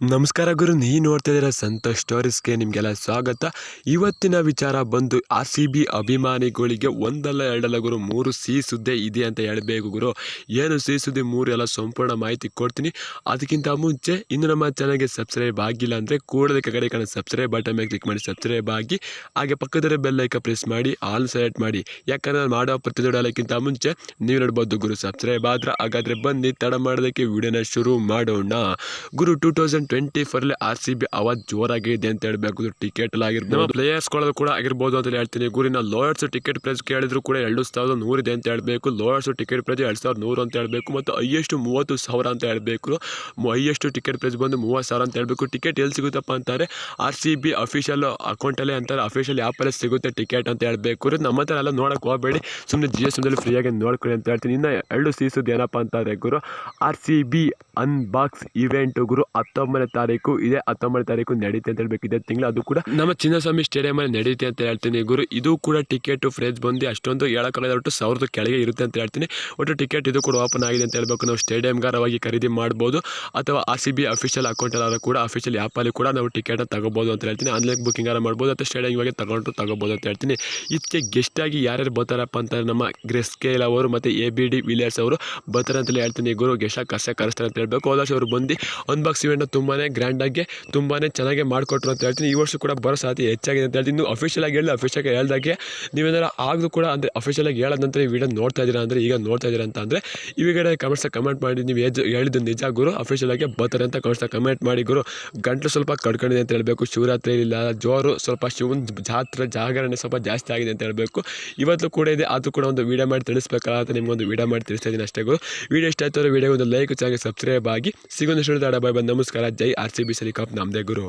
ನಮಸ್ಕಾರ ಗುರು ನೀ ನೋಡ್ತಾ ಇದ್ದೀರಾ ಸಂತೋಷ್ ಸ್ಟೋರೀಸ್ಗೆ ನಿಮಗೆಲ್ಲ ಸ್ವಾಗತ. ಇವತ್ತಿನ ವಿಚಾರ ಬಂದು ಆರ್ ಸಿ ಬಿ ಅಭಿಮಾನಿಗಳಿಗೆ ಒಂದಲ್ಲ ಎರಡಲ್ಲ ಗುರು, ಮೂರು ಸಿ ಸುದ್ದಿ ಇದೆ ಅಂತ ಹೇಳಬೇಕು ಗುರು. ಏನು ಸಿ ಸುದ್ದಿ, ಮೂರು ಎಲ್ಲ ಸಂಪೂರ್ಣ ಮಾಹಿತಿ ಕೊಡ್ತೀನಿ. ಅದಕ್ಕಿಂತ ಮುಂಚೆ, ಇನ್ನು ನಮ್ಮ ಚಾನಲ್ಗೆ ಸಬ್ಸ್ಕ್ರೈಬ್ ಆಗಿಲ್ಲ ಅಂದರೆ ಕೂಡಲೇ ಕಡೆ ಕಾಣೋ ಸಬ್ಸ್ಕ್ರೈಬ್ ಬಟನ್ ಮೇಲೆ ಕ್ಲಿಕ್ ಮಾಡಿ ಸಬ್ಸ್ಕ್ರೈಬ್ ಆಗಿ, ಹಾಗೆ ಪಕ್ಕದಲ್ಲಿ ಬೆಲ್ ಐಕ ಪ್ರೆಸ್ ಮಾಡಿ ಆಲ್ ಸೆಲೆಕ್ಟ್ ಮಾಡಿ. ಯಾಕಂದ್ರೆ ನಾನು ಮಾಡೋ ಪ್ರತಿ ದೊಡ್ಡಕ್ಕಿಂತ ಮುಂಚೆ ನೀವು ನೋಡ್ಬೋದು ಗುರು ಸಬ್ಸ್ಕ್ರೈಬ್ ಆದ್ರೆ ಹಾಗಾದರೆ ಬನ್ನಿ, ತಡ ಮಾಡೋದಕ್ಕೆ ವಿಡಿಯೋನ ಶುರು ಮಾಡೋಣ. ಗುರು ಟೂ ತೌಸಂಡ್ ಟ್ವೆಂಟಿ ಫೋರಲ್ಲಿ ಆರ್ ಸಿ ಬಿ ಅವಾಜ್ ಜೋರಾಗಿದೆ ಅಂತ ಹೇಳ್ಬೇಕು. ಟಿಕೆಟ್ ಆಗಿರ್ಬೋದು ಪ್ಲೇಯರ್ಸ್ಗಳದ್ದು ಕೂಡ ಆಗಿರ್ಬೋದು ಅಂತ ಹೇಳ್ತೀನಿ. ಗುರಿನ ಲೋಯರ್ಸ್ ಟಿಕೆಟ್ ಪ್ರೈಸ್ ಕೇಳಿದ್ರು ಕೂಡ ಎರಡು ಸಾವಿರದ ನೂರಿದೆ ಅಂತ ಹೇಳ್ಬೇಕು. ಲೋಯರ್ಸ್ ಟಿಕೆಟ್ ಪ್ರೈಸ್ ಎರಡು ಸಾವಿರದ ನೂರು ಅಂತ ಹೇಳಬೇಕು. ಮತ್ತು ಹೈಯೆಸ್ಟ್ ಮೂವತ್ತು ಸಾವಿರ ಅಂತ ಹೇಳಬೇಕು. ಹೈಯೆಸ್ಟ್ ಟಿಕೆಟ್ ಪ್ರೈಸ್ ಬಂದು ಮೂವತ್ತು ಸಾವಿರ ಅಂತ ಹೇಳ್ಬೇಕು. ಟಿಕೆಟ್ ಎಲ್ಲಿ ಸಿಗುತ್ತಪ್ಪ ಅಂತಾರೆ? ಆರ್ ಸಿ ಬಿ ಅಫಿಷಿಯಲ್ ಅಕೌಂಟಲ್ಲೇ ಅಂತಾರೆ. ಅಫಿಷಿಯಲ್ ಅಲ್ಲಿ ಸಿಗುತ್ತೆ ಟಿಕೆಟ್ ಅಂತ ಹೇಳ್ಬೇಕು. ನಮ್ಮ ಹತ್ರ ಎಲ್ಲ ನೋಡೋಕೆ ಹೋಗಬೇಡಿ. ಸುಮ್ಮನೆ ಜಿ ಎಸ್ ಎಮ್ದಲ್ಲಿ ಫ್ರೀಯಾಗಿ ನೋಡ್ಕೊಳ್ಳಿ ಅಂತ ಹೇಳ್ತೀನಿ. ಇನ್ನು ಎರಡು ಸೀಸದ್ ಏನಪ್ಪ ಅಂತಾರೆ ಗುರು? R C B unbox event ಗುರು ಹತ್ತೊಂಬತ್ತನೇ ತಾರೀಕು ಇದೆ, ಹತ್ತೊಂಬತ್ತನೇ ತಾರೀಕು ನಡೀತೆ ಅಂತ ಹೇಳ್ಬೇಕು ಇದೇ ತಿಂಗಳು ಅದು ಕೂಡ ನಮ್ಮ ಚಿನ್ನಸ್ವಾಮಿ ಸ್ಟೇಡಿಯಂ ಅಲ್ಲಿ ನಡೀತೆ ಅಂತ ಹೇಳ್ತೀನಿ ಗುರು. ಇದು ಕೂಡ ಟಿಕೆಟ್ ಫ್ರೆಜ್ ಬಂದು ಅಷ್ಟೊಂದು ಹೇಳೋಕ್ಕಲ್ಲ ಒಟ್ಟು ಸಾವಿರದ ಕೆಳಗೆ ಇರುತ್ತೆ ಅಂತ ಹೇಳ್ತೀನಿ. ಒಟ್ಟು ಟಿಕೆಟ್ ಇದು ಕೂಡ ಓಪನ್ ಆಗಿದೆ ಅಂತ ಹೇಳ್ಬೇಕು. ನಾವು ಸ್ಟೇಡಿಯಂಗಾರವಾಗಿ ಖರೀದಿ ಮಾಡ್ಬೋದು. ಅಥವಾ ಆ ಸಿ ಬಿ ಅಫಿಷಿಯಲ್ ಅಕೌಂಟಲ್ಲಾದ್ರೂ ಕೂಡ ಅಫಿಷಿಯಲ್ ಆ್ಯಪಲ್ಲಿ ಕೂಡ ನಾವು ಟಿಕೆಟ್ ತಗೋಬೋದು ಅಂತ ಹೇಳ್ತೀನಿ. ಆನ್ಲೈನ್ ಬುಕ್ಕಿಂಗ್ ಆರ ಮಾಡ್ಬೋದು. ಅಥವಾ ಸ್ಟೇಡಿಯಂ ಇವಾಗ ತಗೊಂಡು ತಗೋಬೋದು ಅಂತ ಹೇಳ್ತೀನಿ. ಇದಕ್ಕೆ ಆಗಿ ಯಾರ್ಯಾರು ಬರ್ತಾರಪ್ಪ ಅಂತ ನಮ್ಮ ಗ್ರೆಸ್ ಕೇಲ್ ಅವರು ಮತ್ತು ಎ ಬಿ ಡಿ ವಿಲಿಯರ್ಸ್ ಅವರು ಬರ್ತಾರೆ ಅಂತಲೇ ಹೇಳ್ತೀನಿ ಗುರು. ಗೆಸ್ಟಾಗಿ ಕಸ ಕರೆಸ್ತಾರೆ ಅಂತ ಹೇಳ್ಬೇಕು. ಹೋದ ಬಂದು ಅವರು ಬಂದು ಅನ್ಬಾಕ್ಸ್ ಇವೆಂಟ್ನ ತುಂಬಾ ಗ್ರ್ಯಾಂಡಾಗಿ ತುಂಬಾ ಚೆನ್ನಾಗಿ ಮಾಡಿಕೊಟ್ರು ಅಂತ ಹೇಳ್ತೀನಿ. ಈ ವರ್ಷ ಕೂಡ ಬರೋ ಸಾಧ್ಯತೆ ಹೆಚ್ಚಾಗಿದೆ ಅಂತ ಹೇಳ್ತೀನಿ. ಇನ್ನು ಅಫಿಷಿಯಲ್ ಆಗಿ ಹೇಳಿ ಅಫಿಷಿಯಲ್ ಆಗಿ ಹೇಳ್ದಾಗೆ ನೀವೇನಾರ ಆಗಲೂ ಕೂಡ ಅಂದರೆ ಅಫಿಷಿಯಲ್ ಆಗಿ ಹೇಳೋದ ನಂತರ ಈ ವಿಡಿಯೋ ನೋಡ್ತಾ ಇದ್ದೀರಾ ಅಂದರೆ ಈಗ ನೋಡ್ತಾ ಇದ್ದೀರಾ ಅಂತ ಅಂದರೆ ಇವಾಗ ಕಮೆಂಟ್ಸ್ ಕಮೆಂಟ್ ಮಾಡಿ, ನೀವು ಏಜ್ ಹೇಳಿದ್ದು ನಿಜ ಗುರು. ಅಫಿಷಿಯಲ್ ಆಗಿ ಬರ್ತಾರೆ ಅಂತ ಕಮೆಂಟ್ಸ್ ಕಮೆಂಟ್ ಮಾಡಿ ಗುರು. ಗಂಟಲು ಸ್ವಲ್ಪ ಕಡ್ಕೊಂಡಿದೆ ಅಂತ ಹೇಳಬೇಕು. ಶಿವರಾತ್ರಿ ಇಲ್ಲ, ಜೋರು ಸ್ವಲ್ಪ ಶಿವನ ಜಾತ್ರೆ ಜಾಗರಣೆ ಸ್ವಲ್ಪ ಜಾಸ್ತಿ ಆಗಿದೆ ಅಂತ ಹೇಳಬೇಕು. ಇವತ್ತು ಕೂಡ ಇದೆ ಅದು ಕೂಡ ಒಂದು ವಿಡಿಯೋ ಮಾಡಿ ತಿಳಿಸ್ಬೇಕಲ್ಲ ಅಂತ ನಿಮಗೊಂದು ವೀಡಿಯೋ ಮಾಡಿ ತಿಳಿಸ್ತಾ ಇದ್ದೀನಿ ಅಷ್ಟೇ ಗುರು. ವೀಡಿಯೋ ಇಷ್ಟ ಆಯ್ತು ವೀಡಿಯೋ ಒಂದು ಲೈಕ್ ಚಾನಲ್ ಸಬ್ಸ್ಕ್ರೈಬ್ ಆಗಿ. ಸಿಗೋದು ಬಾಯ್ ಬಂದು ನಮಸ್ಕಾರ. ಜೈ ಆರ್ ಸಿ ಬಿ ಸರಿ ಕಪ್ ನಮ್ಮದೇ ಗುರು